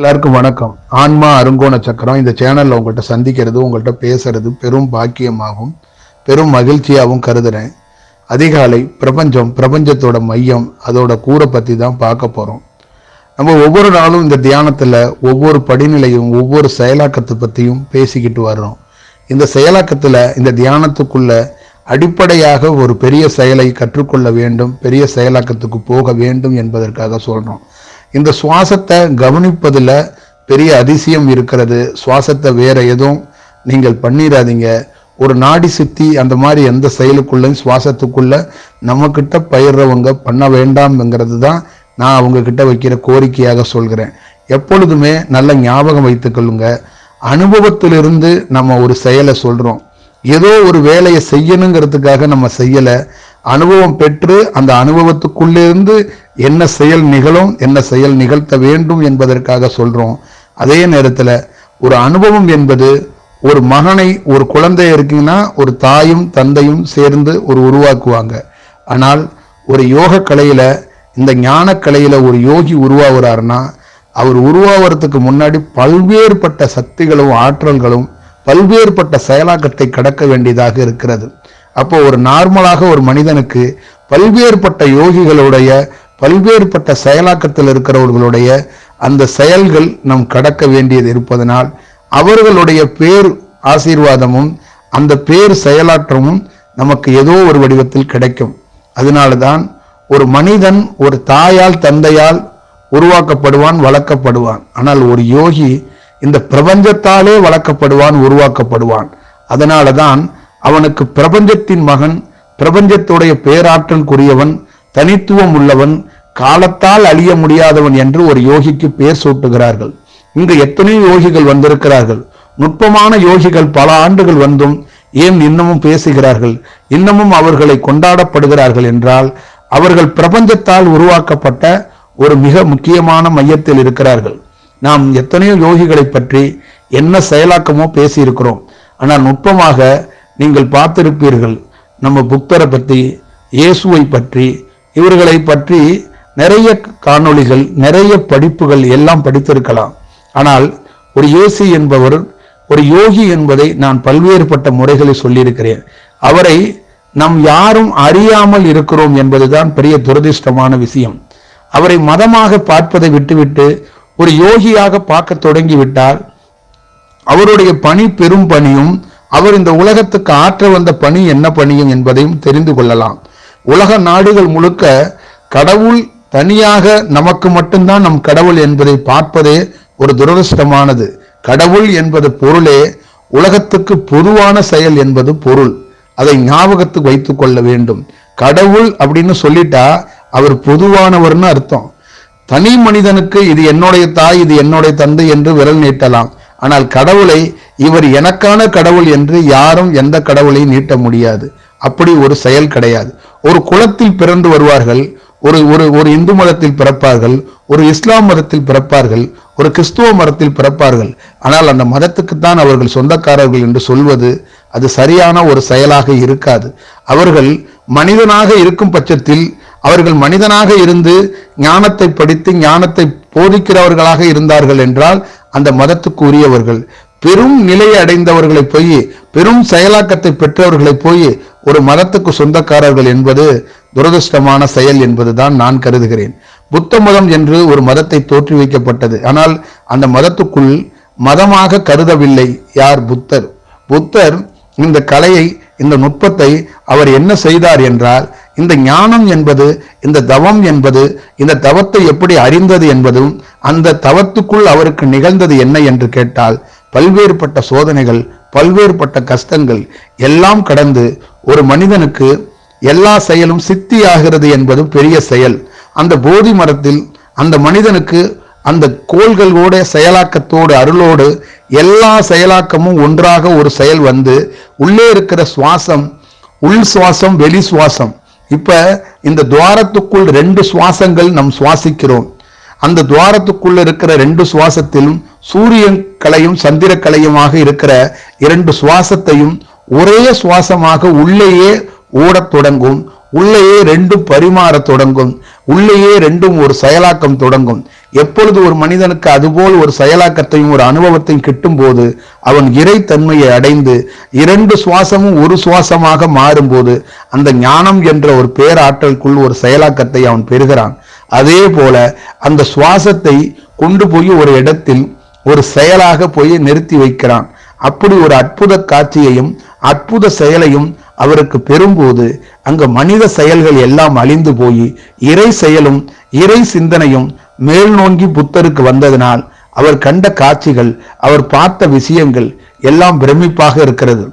எல்லாருக்கும் வணக்கம். ஆன்மா அருங்கோண சக்கரம். இந்த சேனலில் உங்கள்கிட்ட சந்திக்கிறது உங்கள்கிட்ட பேசுறது பெரும் பாக்கியமாகும். பெரும் மகிழ்ச்சியாகவும் கருதுறேன். அதிகாலை பிரபஞ்சம் பிரபஞ்சத்தோட மையம் அதோட கூரை பற்றி தான் பார்க்க போறோம். நம்ம ஒவ்வொரு நாளும் இந்த தியானத்துல ஒவ்வொரு படிநிலையும் ஒவ்வொரு செயலாக்கத்தை பற்றியும் பேசிக்கிட்டு வர்றோம். இந்த செயலாக்கத்தில் இந்த தியானத்துக்குள்ள அடிப்படையாக ஒரு பெரிய செயலை கற்றுக்கொள்ள வேண்டும் பெரிய செயலாக்கத்துக்கு போக வேண்டும் என்பதற்காக சொல்கிறோம் இந்த சுவாசத்தை கவனிப்பதில் பெரிய அதிசயம் இருக்கிறது. சுவாசத்தை வேற எதுவும் நீங்கள் பண்ணிடாதீங்க ஒரு நாடி சுத்தி அந்த மாதிரி எந்த செயலுக்குள்ளையும் சுவாசத்துக்குள்ள நம்ம கிட்ட பயிர்றவங்க பண்ண வேண்டாம்ங்கிறது தான் நான் அவங்க கிட்ட வைக்கிற கோரிக்கையாக சொல்கிறேன். எப்பொழுதுமே நல்ல ஞாபகம் வைத்துக்கொள்ளுங்க அனுபவத்திலிருந்து நம்ம ஒரு செயலை சொல்றோம். ஏதோ ஒரு வேலையை செய்யணுங்கிறதுக்காக நம்ம செய்யலை. அனுபவம் பெற்று அந்த அனுபவத்துக்குள்ளேருந்து என்ன செயல் நிகழும் என்ன செயல் நிகழ்த்த வேண்டும் என்பதற்காக சொல்கிறோம் அதே நேரத்தில் ஒரு அனுபவம் என்பது ஒரு மகனை ஒரு குழந்தை இருக்குங்கன்னா ஒரு தாயும் தந்தையும் சேர்ந்து ஒரு உருவாக்குவாங்க. ஆனால் ஒரு யோக கலையில் இந்த ஞான ஒரு யோகி உருவாகிறாருன்னா அவர் உருவாகிறதுக்கு முன்னாடி பல்வேறுபட்ட சக்திகளும் ஆற்றல்களும் பல்வேறுபட்ட செயலாக்கத்தை கடக்க வேண்டியதாக இருக்கிறது. அப்போ ஒரு நார்மலாக ஒரு மனிதனுக்கு பல்வேறுபட்ட யோகிகளுடைய பல்வேறுபட்ட செயலாக்கத்தில் இருக்கிறவர்களுடைய அந்த செயல்கள் நம் கடக்க வேண்டியது இருப்பதனால் அவர்களுடைய பேர் ஆசீர்வாதமும் அந்த பேர் செயலாற்றமும் நமக்கு ஏதோ ஒரு வடிவத்தில் கிடைக்கும். அதனால தான் ஒரு மனிதன் ஒரு தாயால் தந்தையால் உருவாக்கப்படுவான் வளர்க்கப்படுவான். ஆனால் ஒரு யோகி இந்த பிரபஞ்சத்தாலே வளர்க்கப்படுவான் உருவாக்கப்படுவான். அதனாலதான் அவனுக்கு பிரபஞ்சத்தின் மகன் பிரபஞ்சத்துடைய பேராற்றலுக்குரியவன் தனித்துவம் உள்ளவன் காலத்தால் அழிய முடியாதவன் என்று ஒரு யோகிக்கு பேர் சூட்டுகிறார்கள். இங்கு எத்தனையோ யோகிகள் வந்திருக்கிறார்கள். நுட்பமான யோகிகள் பல ஆண்டுகள் வந்தும் ஏன் இன்னமும் பேசுகிறார்கள்? இன்னமும் அவர்களை கொண்டாடப்படுகிறார்கள் என்றால் அவர்கள் பிரபஞ்சத்தால் உருவாக்கப்பட்ட ஒரு மிக முக்கியமான மையத்தில் இருக்கிறார்கள். நாம் எத்தனையோ யோகிகளை பற்றி என்ன செயலாக்கமோ பேசியிருக்கிறோம். ஆனால் நுட்பமாக நீங்கள் பார்த்திருப்பீர்கள் நம்ம புத்தரை பற்றி இயேசுவை பற்றி இவர்களை பற்றி நிறைய காணொளிகள் நிறைய படிப்புகள் எல்லாம் படித்திருக்கலாம். ஆனால் ஒரு இயேசு என்பவர் ஒரு யோகி என்பதை நான் பல்வேறுபட்ட முறைகளில் சொல்லியிருக்கிறேன். அவரை நாம் யாரும் அறியாமல் இருக்கிறோம் என்பதுதான் பெரிய துரதிர்ஷ்டமான விஷயம். அவரை மதமாக பார்ப்பதை விட்டுவிட்டு ஒரு யோகியாக பார்க்க தொடங்கிவிட்டால் அவருடைய பணி பெரும் பணியும் அவர் இந்த உலகத்துக்கு ஆற்ற வந்த பணி என்ன பணியும் என்பதையும் தெரிந்து கொள்ளலாம். உலக நாடுகள் முழுக்க கடவுள் தனியாக நமக்கு மட்டும்தான் நம் கடவுள் என்பதை பார்ப்பதே ஒரு துரதிருஷ்டமானது. கடவுள் என்பது பொருளே உலகத்துக்கு பொதுவான செயல் என்பது பொருள். அதை ஞாபகத்துக்கு வைத்துக் கொள்ள வேண்டும். கடவுள் அப்படின்னு சொல்லிட்டா அவர் பொதுவானவர்னு அர்த்தம். தனி மனிதனுக்கு இது என்னுடைய தாய் இது என்னுடைய தந்தை என்று விரல் நீட்டலாம். ஆனால் கடவுளை இவர் எனக்கான கடவுள் என்று யாரும் எந்த கடவுளையும் நீட்ட முடியாது. அப்படி ஒரு செயல் கிடையாது. ஒரு குலத்தில் பிறந்து வருவார்கள் ஒரு ஒரு ஒரு இந்து மதத்தில் பிறப்பார்கள் ஒரு இஸ்லாம் மதத்தில் பிறப்பார்கள் ஒரு கிறிஸ்துவ மதத்தில் பிறப்பார்கள். ஆனால் அந்த மதத்துக்குத்தான் அவர்கள் சொந்தக்காரர்கள் என்று சொல்வது அது சரியான ஒரு செயலாக இருக்காது. அவர்கள் மனிதனாக இருக்கும் பட்சத்தில் அவர்கள் மனிதனாக இருந்து ஞானத்தை படித்து ஞானத்தை போதிக்கிறவர்களாக இருந்தார்கள் என்றால் அந்த மதத்துக்கு உரியவர்கள் பெரும் நிலையை அடைந்தவர்களை போய் பெரும் செயலாக்கத்தை பெற்றவர்களை போய் ஒரு மதத்துக்கு சொந்தக்காரர்கள் என்பது துரதிருஷ்டமான செயல் என்பதுதான் நான் கருதுகிறேன். புத்த மதம் என்று ஒரு மதத்தை தோற்றுவிக்கப்பட்டது ஆனால் அந்த மதத்துக்குள் மதமாக கருதவில்லை யார் புத்தர். புத்தர் இந்த கலையை இந்த நுட்பத்தை அவர் என்ன செய்தார் என்றால் இந்த ஞானம் என்பது இந்த தவம் என்பது இந்த தவத்தை எப்படி அறிந்தது என்பதும் அந்த தவத்துக்குள் அவருக்கு நிகழ்ந்தது என்ன என்று கேட்டால் பல்வேறுபட்ட சோதனைகள் பல்வேறுபட்ட கஷ்டங்கள் எல்லாம் கடந்து ஒரு மனிதனுக்கு எல்லா செயலும் சித்தி ஆகிறது என்பது பெரிய செயல். அந்த போதி மரத்தில் அந்த மனிதனுக்கு அந்த கோள்களோட செயலாக்கத்தோடு அருளோடு எல்லா செயலாக்கமும் ஒன்றாக ஒரு செயல் வந்து உள்ளே இருக்கிற சுவாசம் உள் சுவாசம் வெளி சுவாசம். இப்ப இந்த துவாரத்துக்குள் ரெண்டு சுவாசங்கள் நம் சுவாசிக்கிறோம். அந்த துவாரத்துக்குள்ள இருக்கிற ரெண்டு சுவாசத்திலும் சூரியன் கலையும் சந்திர கலையுமாக இருக்கிற இரண்டு சுவாசத்தையும் ஒரே சுவாசமாக உள்ளேயே ஓடத் தொடங்கும். உள்ளேயே ரெண்டும் பரிமாறத் தொடங்கும். உள்ளேயே ரெண்டும் ஒரு செயலாக்கம் தொடங்கும். எப்பொழுது ஒரு மனிதனுக்கு அதுபோல் ஒரு செயலாக்கத்தையும் ஒரு அனுபவத்தையும் கிட்டும் போது அவன் இறைத்தன்மையை அடைந்து இரண்டு சுவாசமும் ஒரு சுவாசமாக மாறும்போது அந்த ஞானம் என்ற ஒரு பேராற்றலுக்குள் ஒரு செயலாக்கத்தை அவன் பெறுகிறான். அதே போல அந்த சுவாசத்தை கொண்டு போய் ஒரு இடத்தில் ஒரு செயலாக போய் நிறுத்தி வைக்கிறான். அப்படி ஒரு அற்புத காட்சியையும் அற்புத செயலையும் அவருக்கு பெறும்போது அங்கு மனித செயல்கள் எல்லாம் அழிந்து போய் இறை செயலும் இறை சிந்தனையும் மேல் நோங்கி புத்தருக்கு வந்ததனால் அவர் கண்ட காட்சிகள் அவர் பார்த்த விஷயங்கள் எல்லாம் பிரமிப்பாக இருக்கிறது.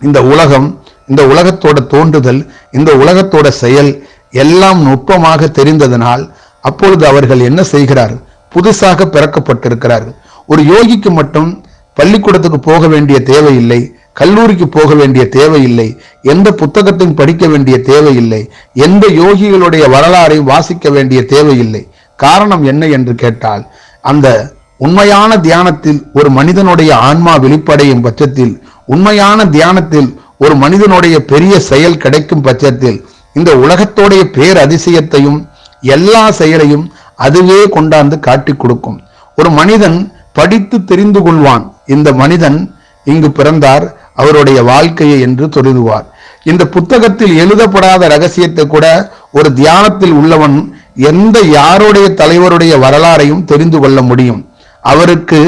இந்த உலகம் இந்த உலகத்தோட தோன்றுதல் இந்த உலகத்தோட செயல் எல்லாம் நுட்பமாக தெரிந்ததனால் அப்பொழுது அவர்கள் என்ன செய்கிறார்? புதுசாக பிறக்கப்பட்டிருக்கிறார்கள். ஒரு யோகிக்கு மட்டும் பள்ளிக்கூடத்துக்கு போக வேண்டிய தேவையில்லை கல்லூரிக்கு போக வேண்டிய தேவையில்லை எந்த புத்தகத்தையும் படிக்க வேண்டிய தேவையில்லை எந்த யோகிகளுடைய வரலாறையும் வாசிக்க வேண்டிய தேவையில்லை. காரணம் என்ன என்று கேட்டால் அந்த உண்மையான தியானத்தில் ஒரு மனிதனுடைய ஆன்மா வெளிப்படையும் பட்சத்தில் உண்மையான தியானத்தில் ஒரு மனிதனுடைய பெரிய செயல் கிடைக்கும் பட்சத்தில் இந்த உலகத்தோடைய பேர் அதிசயத்தையும் எல்லா செயலையும் அதுவே கொண்டாந்து காட்டி கொடுக்கும். ஒரு மனிதன் படித்து தெரிந்து கொள்வான். இந்த மனிதன் இங்கு பிறந்தார் அவருடைய வாழ்க்கையை என்று தொழுதுவார் இந்த புத்தகத்தில் எழுதப்படாத ரகசியத்தை கூட ஒரு தியானத்தில் உள்ளவன் எந்த யாருடைய தலைவருடைய வரலாறையும் தெரிந்து கொள்ள முடியும். அவருக்கு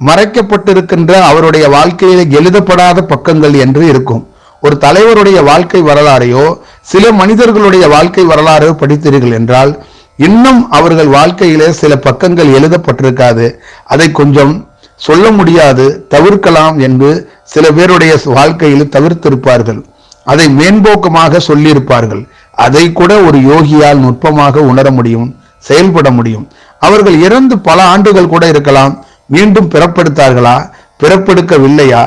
மறைக்கப்பட்டிருக்கின்ற அவருடைய வாழ்க்கையில எழுதப்படாத பக்கங்கள் என்று இருக்கும். ஒரு தலைவருடைய வாழ்க்கை வரலாறையோ சில மனிதர்களுடைய வாழ்க்கை வரலாறோ படித்தீர்கள் என்றால் இன்னும் அவர்கள் வாழ்க்கையிலே சில பக்கங்கள் எழுதப்பட்டிருக்காது. அதை கொஞ்சம் சொல்ல முடியாது தவிர்க்கலாம் என்று சில பேருடைய வாழ்க்கையில் தவிர்த்திருப்பார்கள். அதை மேம்போக்கமாக சொல்லியிருப்பார்கள். அதை கூட ஒரு யோகியால் நுட்பமாக உணர முடியும் செயல்பட முடியும். அவர்கள் இறந்து பல ஆண்டுகள் கூட இருக்கலாம் மீண்டும் பிறப்பெடுத்தார்களா பிறப்பெடுக்கவில்லையா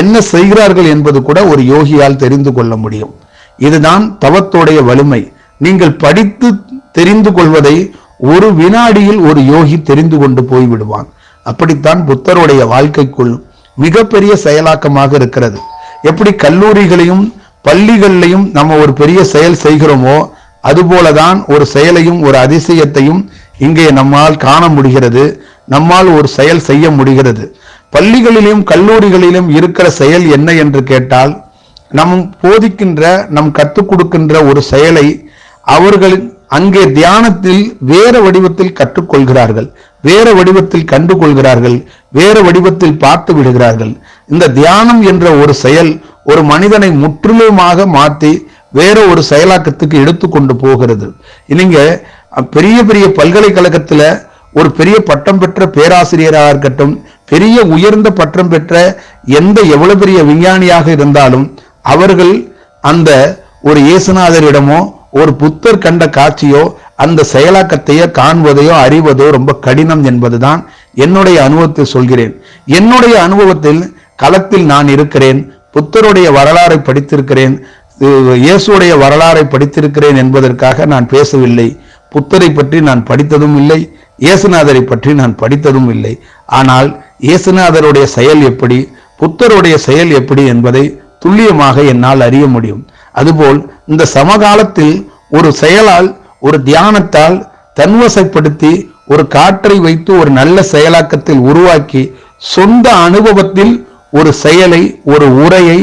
என்ன செய்கிறார்கள் என்பது கூட ஒரு யோகியால் தெரிந்து கொள்ள முடியும். இதுதான் தவத்தோடைய வலிமை. நீங்கள் படித்து தெரிந்து கொள்வதை ஒரு வினாடியில் ஒரு யோகி தெரிந்து கொண்டு போய்விடுவான். அப்படித்தான் புத்தருடைய வாழ்க்கைக்குள் மிகப்பெரிய செயலாக்கமாக இருக்கிறது. எப்படி கல்லூரிகளையும் பள்ளிகள்லையும் நம்ம ஒரு பெரிய செயல் செய்கிறோமோ அதுபோலதான் ஒரு செயலையும் ஒரு அதிசயத்தையும் இங்கே நம்மால் காண முடிகிறது நம்மால் ஒரு செயல் செய்ய முடிகிறது. பள்ளிகளிலும் கல்லூரிகளிலும் இருக்கிற செயல் என்ன என்று கேட்டால் நம் போதிக்கின்ற நம் கற்றுக் கொடுக்கின்ற ஒரு செயலை அவர்களின் அங்கே தியானத்தில் வேற வடிவத்தில் கற்றுக்கொள்கிறார்கள் வேற வடிவத்தில் கண்டு கொள்கிறார்கள் வேற வடிவத்தில் பார்த்து விடுகிறார்கள். இந்த தியானம் என்ற ஒரு செயல் ஒரு மனிதனை முற்றிலுமாக மாற்றி வேற ஒரு செயலாக்கத்துக்கு எடுத்துக்கொண்டு போகிறது. நீங்க பெரிய பெரிய பல்கலைக்கழகத்துல ஒரு பெரிய பட்டம் பெற்ற பேராசிரியராக இருக்கட்டும் பெரிய உயர்ந்த பட்டம் பெற்ற எந்த எவ்வளவு பெரிய விஞ்ஞானியாக இருந்தாலும் அவர்கள் அந்த ஒரு இயேசுநாதரிடமோ ஒரு புத்தர் கண்ட காட்சியோ அந்த செயலாக்கத்தையோ காண்பதையோ அறிவதோ ரொம்ப கடினம் என்பதுதான் என்னுடைய அனுபவத்தை சொல்கிறேன். என்னுடைய அனுபவத்தில் களத்தில் நான் இருக்கிறேன் புத்தருடைய வரலாறை படித்திருக்கிறேன் இயேசுடைய வரலாறை படித்திருக்கிறேன் என்பதற்காக நான் பேசவில்லை. புத்தரை பற்றி நான் படித்ததும் இல்லை இயேசுநாதரை பற்றி நான் படித்ததும் இல்லை. ஆனால் இயேசுநாதருடைய செயல் எப்படி புத்தருடைய செயல் எப்படி என்பதை துல்லியமாக என்னால் அறிய முடியும். அதுபோல் இந்த சமகாலத்தில் ஒரு செயலால் ஒரு தியானத்தால் தன்வசைப்படுத்தி ஒரு காற்றை வைத்து ஒரு நல்ல செயலாக்கத்தில் உருவாக்கி சொந்த அனுபவத்தில் ஒரு செயலை ஒரு உரையை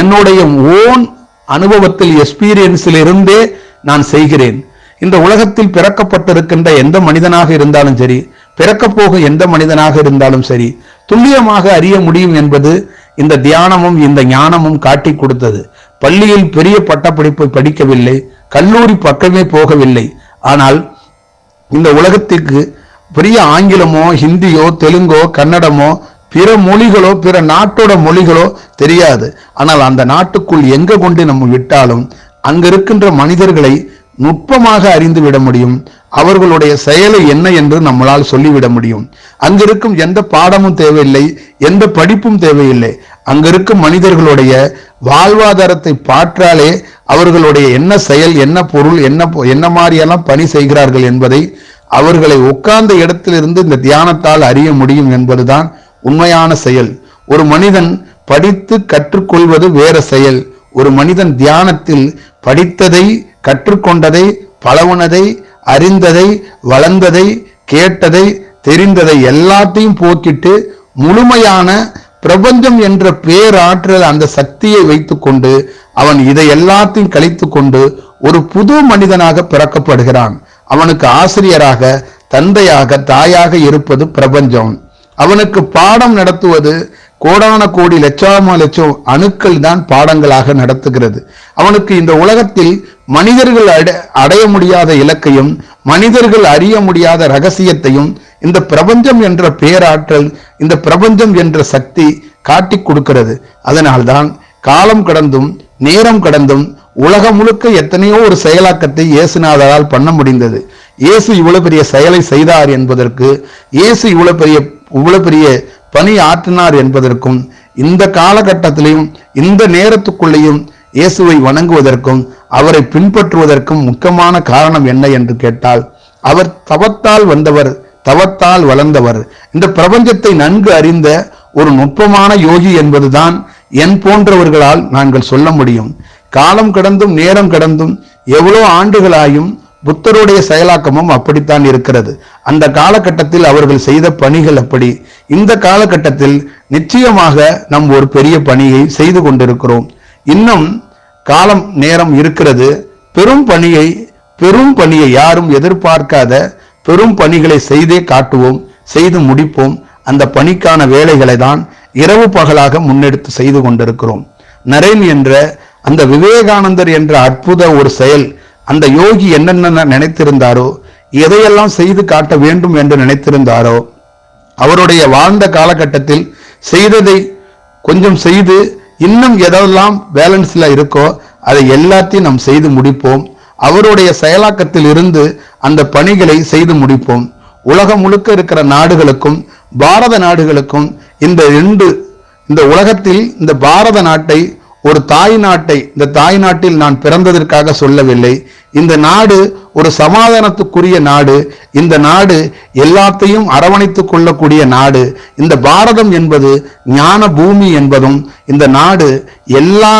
என்னுடைய ஓன் அனுபவத்தில் எக்ஸ்பீரியன்ஸில் இருந்தே நான் செய்கிறேன். இந்த உலகத்தில் பிறக்கப்பட்டிருக்கின்ற எந்த மனிதனாக இருந்தாலும் சரி பிறக்கப் போக எந்த மனிதனாக இருந்தாலும் சரி துல்லியமாக அறிய முடியும் என்பது இந்த தியானமும் இந்த ஞானமும் காட்டி கொடுத்தது. பள்ளியில் பெரிய பட்டப்படிப்பை படிக்கவில்லை கல்லூரி பக்கமே போகவில்லை. ஆனால் இந்த உலகத்திற்கு பெரிய ஆங்கிலமோ ஹிந்தியோ தெலுங்கோ கன்னடமோ பிற மொழிகளோ பிற நாட்டோட மொழிகளோ தெரியாது. ஆனால் அந்த நாட்டுக்குள் எங்க கொண்டு நம்ம விட்டாலும் அங்க இருக்கின்ற மனிதர்களை நுட்பமாக அறிந்து விட முடியும். அவர்களுடைய செயலை என்ன என்று நம்மளால் சொல்லிவிட முடியும். அங்கிருக்கும் எந்த பாடமும் தேவையில்லை எந்த படிப்பும் தேவையில்லை. அங்கிருக்கும் மனிதர்களுடைய வாழ்வாதாரத்தை பாற்றாலே அவர்களுடைய என்ன செயல் என்ன பொருள் என்ன என்ன மாதிரியெல்லாம் பணி செய்கிறார்கள் என்பதை அவர்களை உட்கார்ந்த இடத்திலிருந்து இந்த தியானத்தால் அறிய முடியும் என்பதுதான் உண்மையான செயல். ஒரு மனிதன் படித்து கற்றுக்கொள்வது வேற செயல். ஒரு மனிதன் தியானத்தில் படித்ததை கற்றுக்கொண்டதை பழகுனதை அறிந்ததை வளர்ந்ததை கேட்டதை தெரிந்ததை எல்லாத்தையும் போக்கிட்டு முழுமையான பிரபஞ்சம் என்ற பேராற்றல் அந்த சக்தியை வைத்துக்கொண்டு அவன் இதை எல்லாத்தையும் கழித்து கொண்டு ஒரு புது மனிதனாக பிறக்கப்படுகிறான். அவனுக்கு ஆசிரியராக தந்தையாக தாயாக இருப்பது பிரபஞ்சம். அவனுக்கு பாடம் நடத்துவது கோடான கோடி லட்சமா லட்சம் அணுக்கள் தான் பாடங்களாக நடத்துகிறது. அவனுக்கு இந்த உலகத்தில் மனிதர்கள் அட- அடைய முடியாத இலக்கையும் மனிதர்கள் அறிய முடியாத ரகசியத்தையும் இந்த பிரபஞ்சம் என்ற பேராற்றல் இந்த பிரபஞ்சம் என்ற சக்தி காட்டி கொடுக்கிறது. அதனால்தான் காலம் கடந்தும் நேரம் கடந்தும் உலகம் முழுக்க எத்தனையோ ஒரு செயலாக்கத்தை இயேசுநாதரால் பண்ண முடிந்தது. இயேசு இவ்வளவு பெரிய செயலை செய்தார் என்பதற்கு இயேசு இவ்வளவு பெரிய இவ்வளவு பெரிய பணி ஆற்றினார் என்பதற்கும் இந்த காலகட்டத்திலையும் இந்த நேரத்துக்குள்ளேயும் இயேசுவை வணங்குவதற்கும் அவரை பின்பற்றுவதற்கும் முக்கியமான காரணம் என்ன என்று கேட்டால் அவர் தவத்தால் வந்தவர் தவத்தால் வளர்ந்தவர். இந்த பிரபஞ்சத்தை நன்கு அறிந்த ஒரு நுட்பமான யோகி என்பதுதான் என் போன்றவர்களால் நாங்கள் சொல்ல முடியும். காலம் கடந்தும் நேரம் கடந்தும் எவ்வளோ ஆண்டுகளாயும் புத்தருடைய செயலாக்கமும் அப்படித்தான் இருக்கிறது. அந்த காலகட்டத்தில் அவர்கள் செய்த பணிகள் அப்படி. இந்த காலகட்டத்தில் நிச்சயமாக நம் ஒரு பெரிய பணியை செய்து கொண்டிருக்கிறோம். இன்னும் காலம் நேரம் இருக்கிறது. பெரும் பணியை பெரும் பணியை யாரும் எதிர்பார்க்காத பெரும் பணிகளை செய்தே காட்டுவோம் செய்து முடிப்போம். அந்த பணிக்கான வேலைகளை தான் இரவு பகலாக முன்னெடுத்து செய்து கொண்டிருக்கிறோம். நரேன் என்ற அந்த விவேகானந்தர் என்ற அற்புத ஒரு செயல் அந்த யோகி என்னென்ன நினைத்திருந்தாரோ எதையெல்லாம் செய்து காட்ட வேண்டும் என்று நினைத்திருந்தாரோ அவருடைய வாழ்ந்த காலகட்டத்தில் செய்ததை கொஞ்சம் செய்து இன்னும் எதெல்லாம் பேலன்ஸில் இருக்கோ அதை எல்லாத்தையும் நாம் செய்து முடிப்போம். அவருடைய செயலாக்கத்தில் இருந்து அந்த பணிகளை செய்து முடிப்போம். உலகம் முழுக்க இருக்கிற நாடுகளுக்கும் பாரத நாடுகளுக்கும் இந்த ரெண்டு இந்த உலகத்தில் இந்த பாரத நாட்டை ஒரு தாய் நாட்டை இந்த தாய் நாட்டில் நான் பிறந்ததற்காக சொல்லவில்லை. இந்த நாடு ஒரு சமாதானத்துக்குரிய நாடு இந்த நாடு எல்லாத்தையும் அரவணைத்துக் கொள்ளக்கூடிய நாடு இந்த பாரதம் என்பது ஞான பூமி என்பதும் இந்த நாடு எல்லா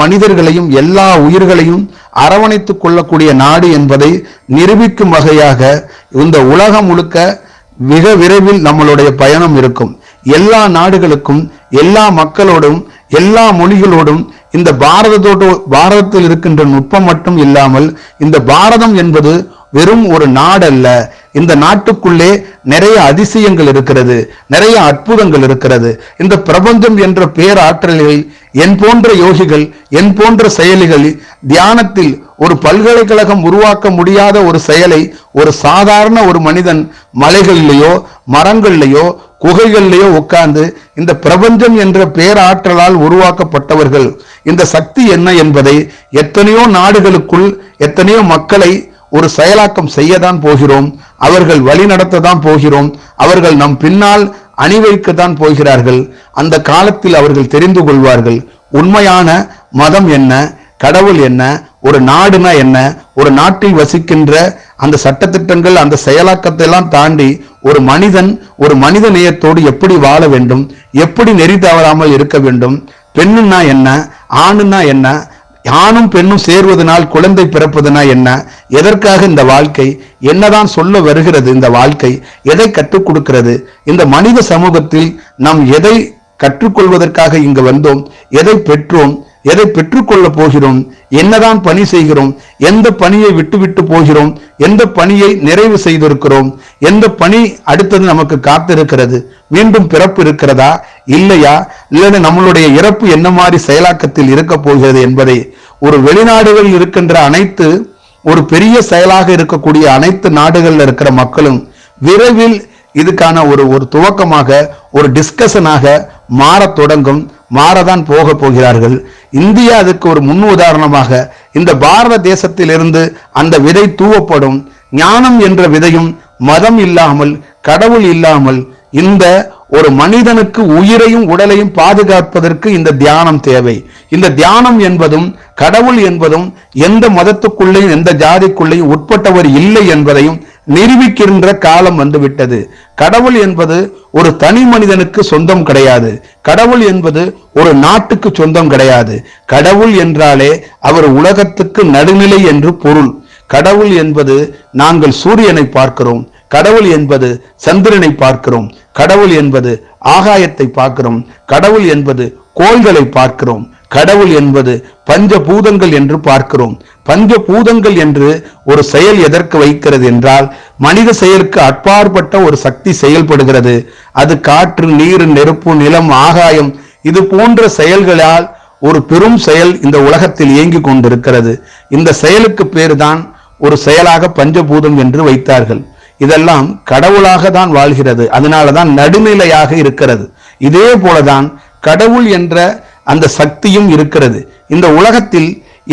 மனிதர்களையும் எல்லா உயிர்களையும் அரவணைத்துக் கொள்ளக்கூடிய நாடு என்பதை நிரூபிக்கும் வகையாக இந்த உலகம் முழுக்க மிக விரைவில் நம்மளுடைய பயணம் இருக்கும். எல்லா நாடுகளுக்கும் எல்லா மக்களோடும் எல்லா மொழிகளோடும் இந்த பாரதத்தோடு பாரதத்தில் இருக்கின்ற நுட்பம் மட்டும் இல்லாமல் இந்த பாரதம் என்பது வெறும் ஒரு நாடல்ல. இந்த நாட்டுக்குள்ளே நிறைய அதிசயங்கள் இருக்கிறது நிறைய அற்புதங்கள் இருக்கிறது. இந்த பிரபஞ்சம் என்ற பேராற்றலில் என் போன்ற யோகிகள் என் போன்ற செயலிகள் தியானத்தில் ஒரு பல்கலைக்கழகம் உருவாக்க முடியாத ஒரு செயலை ஒரு சாதாரண ஒரு மனிதன் மலைகளிலேயோ மரங்களிலேயோ குகைகள்லேயோ உட்கார்ந்து இந்த பிரபஞ்சம் என்ற பேராற்றலால் உருவாக்கப்பட்டவர்கள் இந்த சக்தி என்ன என்பதை எத்தனையோ நாடுகளுக்குள் எத்தனையோ மக்களை ஒரு செயலாக்கம் செய்யத்தான் போகிறோம் அவர்கள் வழி நடத்தத்தான் போகிறோம் அவர்கள் நம் பின்னால் அணிவைக்கத்தான் போகிறார்கள். அந்த காலத்தில் அவர்கள் தெரிந்து கொள்வார்கள் உண்மையான மதம் என்ன கடவுள் என்ன ஒரு நாடுனா என்ன ஒரு நாட்டில் வசிக்கின்ற அந்த சட்டத்திட்டங்கள் அந்த செயலாக்கத்தை எல்லாம் தாண்டி ஒரு மனிதன் ஒரு மனித நேயத்தோடு எப்படி வாழ வேண்டும் எப்படி நெறி தவறாமல் இருக்க வேண்டும் பெண்ணுன்னா என்ன ஆணுன்னா என்ன ஆணும் பெண்ணும் சேர்வதனால் குழந்தை பிறப்பதுனா என்ன எதற்காக இந்த வாழ்க்கை என்னதான் சொல்ல வருகிறது இந்த வாழ்க்கை எதை கற்றுக் கொடுக்கிறது இந்த மனித சமூகத்தில் நாம் எதை கற்றுக்கொள்வதற்காக இங்கு வந்தோம் எதை பெற்றோம் எதை பெற்றுக்கொள்ள போகிறோம்? என்னதான் பணி செய்கிறோம்? எந்த பணியை விட்டு விட்டு போகிறோம்? எந்த பணியை நிறைவு செய்திருக்கிறோம்? எந்த பணி அடுத்தது நமக்கு காத்திருக்கிறது? மீண்டும் பிறப்பு இருக்கிறதா? இல்லையா? இல்லைன்னு நம்மளுடைய இறப்பு என்ன மாதிரி செயலாக்கத்தில் இருக்க போகிறது என்பதை. ஒரு வெளிநாடுகளில் இருக்கின்ற அனைத்து ஒரு பெரிய செயலாக இருக்கக்கூடிய அனைத்து நாடுகளில் இருக்கிற மக்களும் விரைவில் இதுக்கான ஒரு ஒரு துவக்கமாக ஒரு டிஸ்கஷனாக மாறத் தொடங்கும். மாறதான் போக போகிறார்கள். இந்தியா அதுக்கு ஒரு முன் உதாரணமாக இந்த பாரத தேசத்திலிருந்து அந்த விதை தூவப்படும். ஞானம் என்ற விதையும் மதம் இல்லாமல் கடவுள் இல்லாமல் இந்த ஒரு மனிதனுக்கு உயிரையும் உடலையும் பாதுகாப்பதற்கு இந்த தியானம் தேவை. இந்த தியானம் என்பதும் கடவுள் என்பதும் எந்த மதத்துக்குள்ளேயும் எந்த ஜாதிக்குள்ளேயும் உட்பட்டவர் இல்லை என்பதையும் நிரூபிக்கின்ற காலம் வந்துவிட்டது. கடவுள் என்பது ஒரு தனி மனிதனுக்கு சொந்தம் கிடையாது. கடவுள் என்பது ஒரு நாட்டுக்கு சொந்தம் கிடையாது. கடவுள் என்றாலே அவர் உலகத்துக்கு நடுநிலை என்று பொருள். கடவுள் என்பது நாங்கள் சூரியனை பார்க்கிறோம். கடவுள் என்பது சந்திரனை பார்க்கிறோம். கடவுள் என்பது ஆகாயத்தை பார்க்கிறோம். கடவுள் என்பது கோள்களை பார்க்கிறோம். கடவுள் என்பது பஞ்ச பூதங்கள் என்று பார்க்கிறோம். பஞ்ச பூதங்கள் என்று ஒரு செயல் எதற்கு வைக்கிறது என்றால் மனித செயலுக்கு அப்பாற்பட்ட ஒரு சக்தி செயல்படுகிறது. அது காற்று நீர் நெருப்பு நிலம் ஆகாயம் இது போன்ற செயல்களால் ஒரு பெரும் செயல் இந்த உலகத்தில் இயங்கிக் கொண்டிருக்கிறது. இந்த செயலுக்கு பேருதான் ஒரு செயலாக பஞ்சபூதம் என்று வைத்தார்கள். இதெல்லாம் கடவுளாக தான் வாழ்கிறது. அதனாலதான் நடுநிலையாக இருக்கிறது. இதே போலதான் கடவுள் என்ற அந்த சக்தியும் இருக்கிறது. இந்த உலகத்தில்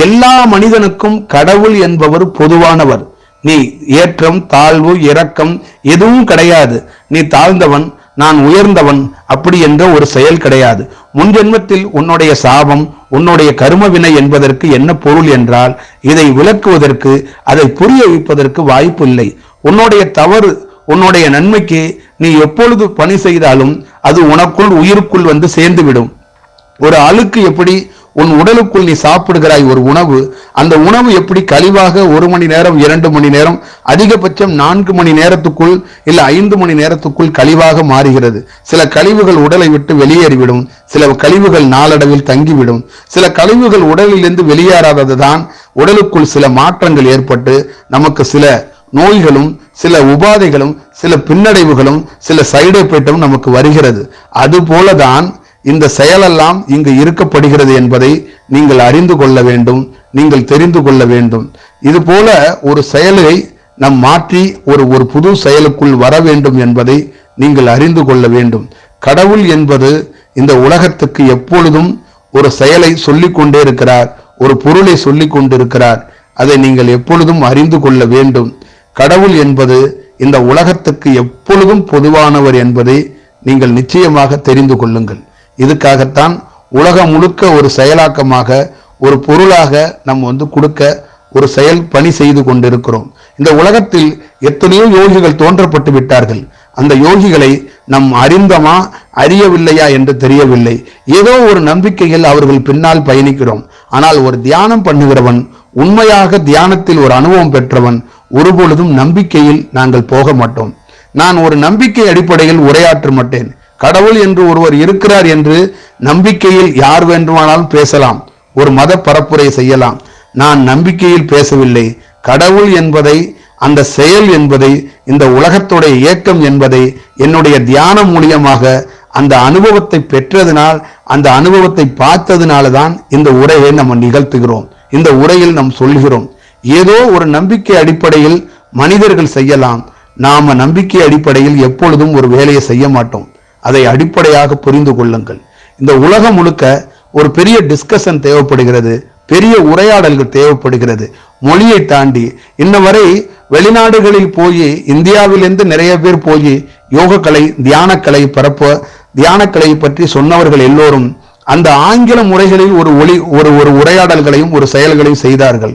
எல்லா மனிதனுக்கும் கடவுள் என்பவர் பொதுவானவர். நீ ஏற்றம் தாழ்வு இரக்கம் எதுவும் கிடையாது. நீ தாழ்ந்தவன் நான் உயர்ந்தவன் அப்படி என்ற ஒரு செயல் கிடையாது. முன்ஜென்மத்தில் உன்னுடைய சாபம் உன்னுடைய கரும வினை என்பதற்கு என்ன பொருள் என்றால் இதை விளக்குவதற்கு அதை புரிய வைப்பதற்கு வாய்ப்பு இல்லை. உன்னுடைய தவறு உன்னுடைய நன்மைக்கு நீ எப்பொழுது பணி செய்தாலும் அது உனக்குள் உயிருக்குள் வந்து சேர்ந்துவிடும். ஒரு அழுக்கு எப்படி உன் உடலுக்குள் நீ சாப்பிடுகிறாய் ஒரு உணவு அந்த உணவு எப்படி கழிவாக ஒரு மணி நேரம் இரண்டு மணி நேரம் அதிகபட்சம் நான்கு மணி நேரத்துக்குள் இல்ல ஐந்து மணி நேரத்துக்குள் கழிவாக மாறுகிறது. சில கழிவுகள் உடலை விட்டு வெளியேறிவிடும் சில கழிவுகள் நாளடைவில் தங்கிவிடும். சில கழிவுகள் உடலிலிருந்து வெளியேறாததுதான் உடலுக்குள் சில மாற்றங்கள் ஏற்பட்டு நமக்கு சில நோய்களும் சில உபாதைகளும் சில பின்னடைவுகளும் சில சைடு எஃபெக்டும் நமக்கு வருகிறது. அதுபோலதான் இந்த செயலெல்லாம் இங்கு இருக்கப்படுகிறது என்பதை நீங்கள் அறிந்து கொள்ள வேண்டும் நீங்கள் தெரிந்து கொள்ள வேண்டும். இது போல ஒரு செயலை நம் மாற்றி ஒரு ஒரு புது செயலுக்குள் வர வேண்டும் என்பதை நீங்கள் அறிந்து கொள்ள வேண்டும். கடவுள் என்பது இந்த உலகத்துக்கு எப்பொழுதும் ஒரு செயலை சொல்லிக் கொண்டே இருக்கிறார் ஒரு பொருளை சொல்லிக் கொண்டிருக்கிறார் அதை நீங்கள் எப்பொழுதும் அறிந்து கொள்ள வேண்டும். கடவுள் என்பது இந்த உலகத்துக்கு எப்பொழுதும் பொதுவானவர் என்பதை நீங்கள் நிச்சயமாக தெரிந்து கொள்ளுங்கள். இதுக்காகத்தான் உலகம் முழுக்க ஒரு செயலாக்கமாக ஒரு பொருளாக நம்ம வந்து கொடுக்க ஒரு செயல் பணி செய்து கொண்டிருக்கிறோம். இந்த உலகத்தில் எத்தனையோ யோகிகள் தோன்றப்பட்டு விட்டார்கள். அந்த யோகிகளை நம் அறிந்தமா அறியவில்லையா என்று தெரியவில்லை. ஏதோ ஒரு நம்பிக்கையில் அவர்கள் பின்னால் பயணிக்கிறோம். ஆனால் ஒரு தியானம் பண்ணுகிறவன் உண்மையாக தியானத்தில் ஒரு அனுபவம் பெற்றவன் ஒருபொழுதும் நம்பிக்கையில் நாங்கள் போக மாட்டோம். நான் ஒரு நம்பிக்கை அடிப்படையில் உரையாற்ற மாட்டேன். கடவுள் என்று ஒருவர் இருக்கிறார் என்று நம்பிக்கையில் யார் வேண்டுமானாலும் பேசலாம். ஒரு மத பரப்புரை செய்யலாம். நான் நம்பிக்கையில் பேசவில்லை. கடவுள் என்பதை அந்த செயல் என்பதை இந்த உலகத்துடைய இயக்கம் என்பதை என்னுடைய தியானம் மூலியமாக அந்த அனுபவத்தை பெற்றதினால் அந்த அனுபவத்தை பார்த்ததுனால தான் இந்த உரையை நம்ம நிகழ்த்துகிறோம். இந்த உரையில் நாம் சொல்கிறோம் ஏதோ ஒரு நம்பிக்கை அடிப்படையில் மனிதர்கள் செய்யலாம். நாம நம்பிக்கை அடிப்படையில் எப்பொழுதும் ஒரு வேலையை செய்ய மாட்டோம். அதை அடிப்படையாக புரிந்து கொள்ளுங்கள். இந்த உலகம் முழுக்க ஒரு பெரிய டிஸ்கஷன் தேவைப்படுகிறது பெரிய உரையாடல்கள் தேவைப்படுகிறது. மொழியை தாண்டி இன்ன வரை வெளிநாடுகளில் போய் இந்தியாவிலிருந்து நிறைய பேர் போய் யோகக்கலை தியானக்கலை பரப்ப தியானக்கலை பற்றி சொன்னவர்கள் எல்லோரும் அந்த ஆங்கில முறைகளில் ஒரு ஒளி ஒரு ஒரு உரையாடல்களையும் ஒரு செயல்களையும் செய்தார்கள்.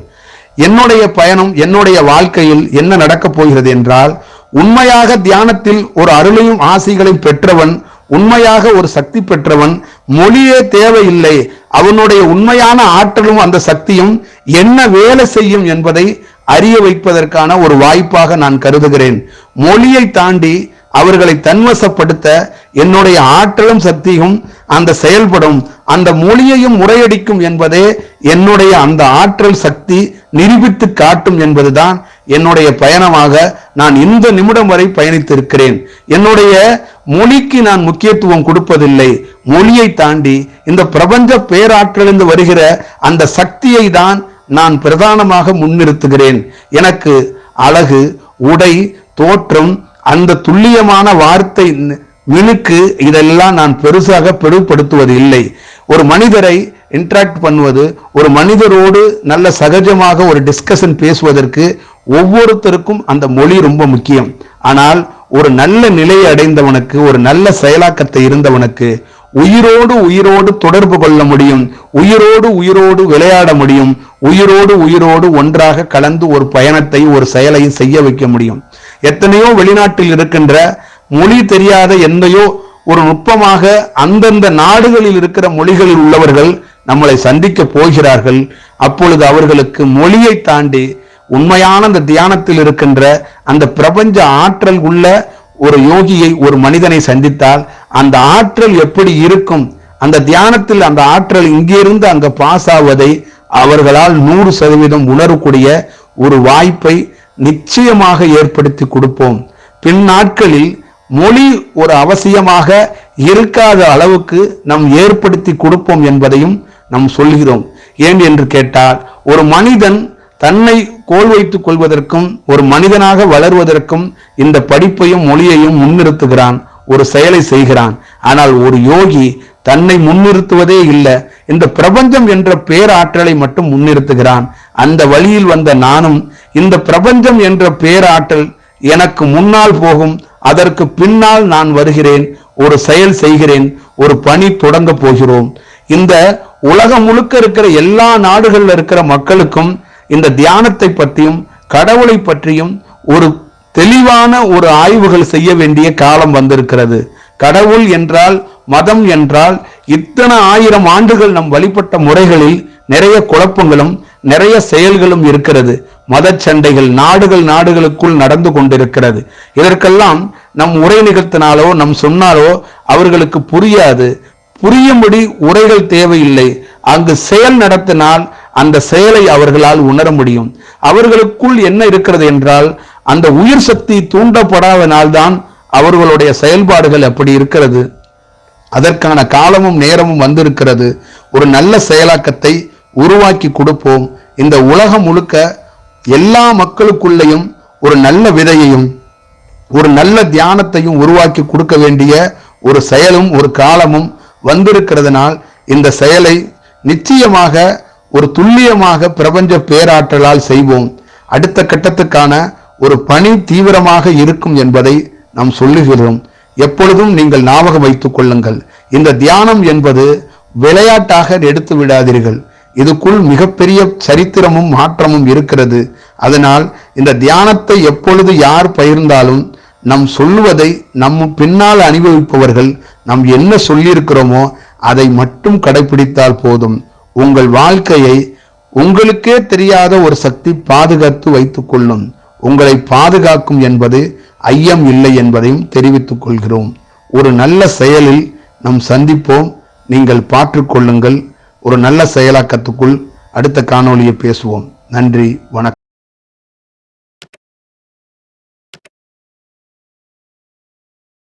என்னுடைய பயணம் என்னுடைய வாழ்க்கையில் என்ன நடக்கப் போகிறது என்றால் உண்மையாக தியானத்தில் ஒரு அருளையும் ஆசைகளையும் பெற்றவன் உண்மையாக ஒரு சக்தி பெற்றவன் மொழியே தேவையில்லை. அவனுடைய உண்மையான ஆற்றலும் அந்த சக்தியும் என்ன வேலை செய்யும் என்பதை அறிய வைப்பதற்கான ஒரு வாய்ப்பாக நான் கருதுகிறேன். மொழியை தாண்டி அவர்களை தன்வசப்படுத்த என்னுடைய ஆற்றலும் சக்தியும் அந்த செயல்படும். அந்த மொழியையும் முறையடிக்கும் என்பதே என்னுடைய அந்த ஆற்றல் சக்தி நிரூபித்து காட்டும் என்பதுதான் என்னுடைய பயணமாக நான் இந்த நிமிடம் வரை பயணித்திருக்கிறேன். என்னுடைய மொழிக்கு நான் முக்கியத்துவம் கொடுப்பதில்லை. மொழியை தாண்டி இந்த பிரபஞ்ச பேராற்றலிருந்து வருகிற அந்த சக்தியை தான் நான் பிரதானமாக முன்னிறுத்துகிறேன். எனக்கு அழகு உடை தோற்றம் அந்த துல்லியமான வார்த்தை மினுக்கு இதெல்லாம் நான் பெருசாக பெருப்படுத்துவது இல்லை ஒரு மனிதரை இன்டராக்ட் பண்ணுவது ஒரு மனிதரோடு நல்ல சகஜமாக ஒரு டிஸ்கஷன் பேசுவதற்கு ஒவ்வொருத்தருக்கும் அந்த மொழி ரொம்ப முக்கியம். ஆனால் ஒரு நல்ல நிலையை அடைந்தவனுக்கு ஒரு நல்ல செயலாக்கத்தை இருந்தவனுக்கு உயிரோடு உயிரோடு தொடர்பு கொள்ள முடியும். உயிரோடு உயிரோடு விளையாட முடியும். உயிரோடு உயிரோடு ஒன்றாக கலந்து ஒரு பயணத்தை ஒரு செயலையும் செய்ய வைக்க முடியும். எத்தனையோ வெளிநாட்டில் இருக்கின்ற மொழி தெரியாத எந்தையோ ஒரு நுட்பமாக அந்தந்த நாடுகளில் இருக்கிற மொழிகளில் உள்ளவர்கள் நம்மளை சந்திக்க போகிறார்கள். அப்பொழுது அவர்களுக்கு மொழியை தாண்டி உண்மையான அந்த தியானத்தில் இருக்கின்ற அந்த பிரபஞ்ச ஆற்றல் உள்ள ஒரு யோகியை ஒரு மனிதனை சந்தித்தால் அந்த ஆற்றல் எப்படி இருக்கும்? அந்த தியானத்தில் அந்த ஆற்றல் இங்கிருந்து அங்க பாஸ் ஆவதை அவர்களால் நூறு சதவீதம் உணரக்கூடிய ஒரு வாய்ப்பை நிச்சயமாக ஏற்படுத்தி கொடுப்போம். பின் நாட்களில் மொழி ஒரு அவசியமாக இருக்காத அளவுக்கு நம் ஏற்படுத்தி கொடுப்போம் என்பதையும் நாம் சொல்கிறோம். ஏன் என்று கேட்டால் ஒரு மனிதன் தன்னை கோல் வைத்துக் கொள்வதற்கும் ஒரு மனிதனாக வளர்வதற்கும் இந்த படிப்பையும் மொழியையும் முன்னிறுத்துகிறான் ஒரு செயலை செய்கிறான். ஆனால் ஒரு யோகி தன்னை முன்னிறுத்துவதே இல்லை இந்த பிரபஞ்சம் என்ற பேராற்றலை மட்டும் முன்னிறுத்துகிறான். அந்த வழியில் வந்த நானும் இந்த பிரபஞ்சம் என்ற பேராற்றல் எனக்கு முன்னால் போகும் அதற்கு பின்னால் நான் வருகிறேன் ஒரு செயல் செய்கிறேன் ஒரு பணி தொடங்க போகிறோம். இந்த உலகம் முழுக்க இருக்கிற எல்லா நாடுகள்ல இருக்கிற மக்களுக்கும் இந்த தியானத்தை பற்றியும் கடவுளை பற்றியும் ஒரு தெளிவான ஒரு ஆய்வுகள் செய்ய வேண்டிய காலம் வந்திருக்கிறது. கடவுள் என்றால் மதம் என்றால் இத்தனை ஆயிரம் ஆண்டுகள் நம் வழிபட்ட முறைகளில் நிறைய குழப்பங்களும் நிறைய செயல்களும் இருக்கிறது. மத சண்டைகள் நாடுகள் நாடுகளுக்குள் நடந்து கொண்டிருக்கிறது. இதற்கெல்லாம் நம் உரை நிகழ்த்தினாலோ நம் சொன்னாலோ அவர்களுக்கு புரியாது. புரியும்படி உரைகள் தேவையில்லை. அங்கு செயல் நடத்தினால் அந்த செயலை அவர்களால் உணர முடியும். அவர்களுக்குள் என்ன இருக்கிறது என்றால் அந்த உயிர் சக்தி தூண்டப்படாதனால்தான் அவர்களுடைய செயல்பாடுகள் அப்படி இருக்கிறது. அதற்கான காலமும் நேரமும் வந்திருக்கிறது. ஒரு நல்ல செயலாக்கத்தை உருவாக்கி கொடுப்போம். இந்த உலகம் முழுக்க எல்லா மக்களுக்குள்ளேயும் ஒரு நல்ல விதையையும் ஒரு நல்ல தியானத்தையும் உருவாக்கி கொடுக்க வேண்டிய ஒரு செயலும் ஒரு காலமும் வந்திருக்கிறதுனால் இந்த செயலை நிச்சயமாக ஒரு துல்லியமாக பிரபஞ்ச பேராற்றலால் செய்வோம். அடுத்த கட்டத்துக்கான ஒரு பணி தீவிரமாக இருக்கும் என்பதை நாம் சொல்லுகிறோம். எப்பொழுதும் நீங்கள் ஞாபகம் வைத்துக் கொள்ளுங்கள். இந்த தியானம் என்பது விளையாட்டாக எடுத்து விடாதீர்கள். இதுக்குள் மிகப்பெரிய சரித்திரமும் மாற்றமும் இருக்கிறது. அதனால் இந்த தியானத்தை எப்பொழுது யார் பகிர்ந்தாலும் நம் சொல்லுவதை நம்ம பின்னால் அனுபவிப்பவர்கள் நாம் என்ன சொல்லியிருக்கிறோமோ அதை மட்டும் கடைபிடித்தால் போதும். உங்கள் வாழ்க்கையை உங்களுக்கே தெரியாத ஒரு சக்தி பாதுகாத்து வைத்துக் கொள்ளும். உங்களை பாதுகாக்கும் என்பது ஐயம் இல்லை என்பதையும் தெரிவித்துக் கொள்கிறோம். ஒரு நல்ல செயலில் நம் சந்திப்போம். நீங்கள் பாற்றுக் கொள்ளுங்கள். ஒரு நல்ல செயலாக்கத்துக்குள் அடுத்த காணொளியை பேசுவோம். நன்றி வணக்கம்.